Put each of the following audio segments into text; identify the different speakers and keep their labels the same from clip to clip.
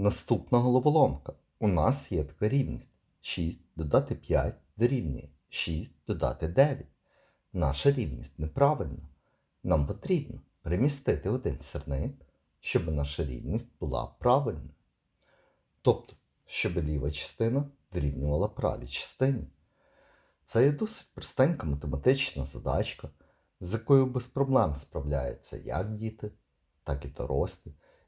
Speaker 1: Наступна головоломка. У нас є така рівність. 6 додати 5 дорівнює 6 додати 9. Наша рівність неправильна. Нам потрібно перемістити один сірник, щоб наша рівність була правильною. Тобто, щоб ліва частина дорівнювала правій частині. Це є досить простенька математична задачка, з якою без проблем справляються як діти, так і дорослі.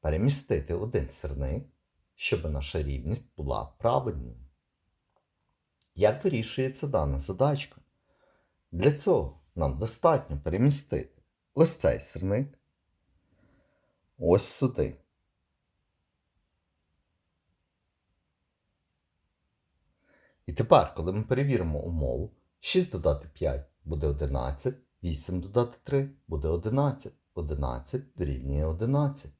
Speaker 1: перемістити один сирник, щоб наша рівність була правильною. Як вирішується дана задачка? Для цього нам достатньо перемістити ось цей сирник ось сюди. І тепер, коли ми перевіримо умову, 6 додати 5 буде 11, 8 додати 3 буде 11, 11 дорівнює 11.